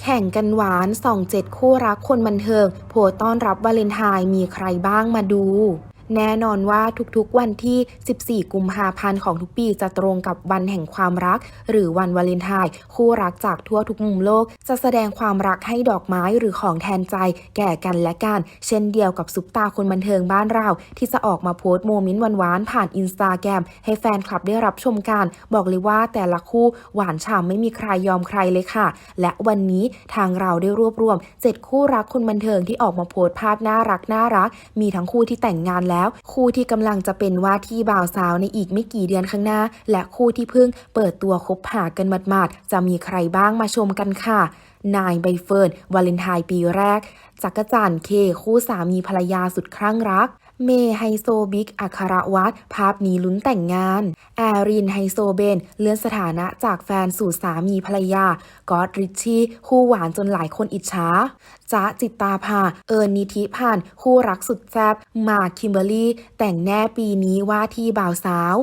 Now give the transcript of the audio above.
แข่งกันหวานส่องเจ็ดคู่รักคนบันเทิง โพสต์ต้อนรับวาเลนไทน์มีใครบ้างมาดู แน่นอนว่าทุกๆวันที่ 14 กุมภาพันธ์ของทุกปีจะตรงกับวันแห่งความรัก หรือวันวาเลนไทน์คู่รักจากทั่วทุกมุมโลก จะแสดงความรักให้ดอกไม้หรือของแทนใจ แก่กันและกัน เช่นเดียวกับซุปตาคนบันเทิงบ้านเรา ที่จะออกมาโพสต์โมเมนต์หวานๆผ่านอินสตาแกรมให้แฟนคลับได้รับชมกัน บอกเลยว่าแต่ละคู่หวานฉ่ำไม่มีใครยอมใครเลยค่ะ และวันนี้ทางเราได้รวบรวม7คู่รักคนบันเทิงที่ออกมาโพสต์ภาพน่ารักน่ารัก มีทั้งคู่ที่แต่งงานแล้วคู่ที่กำลังจะเป็นว่าที่บ่าวสาวในอีกไม่กี่เดือนข้างหน้า และคู่ที่เพิ่งเปิดตัวคบหากันหมาดๆจะมีใครบ้างมาชมกันค่ะนายใบเฟิร์นวาเลนไทน์ปีแรกจักรจันทร์เค คู่สามีภรรยาสุดคลั่งรัก เมย์ไฮโซบิ๊กอัครวัตรภาพนี้ลุ้นแต่งงาน แอรินไฮโซเบน เลื่อนสถานะจากแฟนสู่สามีภรรยา กอดริชชี่ คู่หวานจนหลายคนอิจฉาจ๊ะจิตตาภา เอิญนิธิพันธ์คู่รักสุดแซ่บมาคิมเบอรรี่ แต่งแน่ปีนี้ว่าที่บ่าวสาว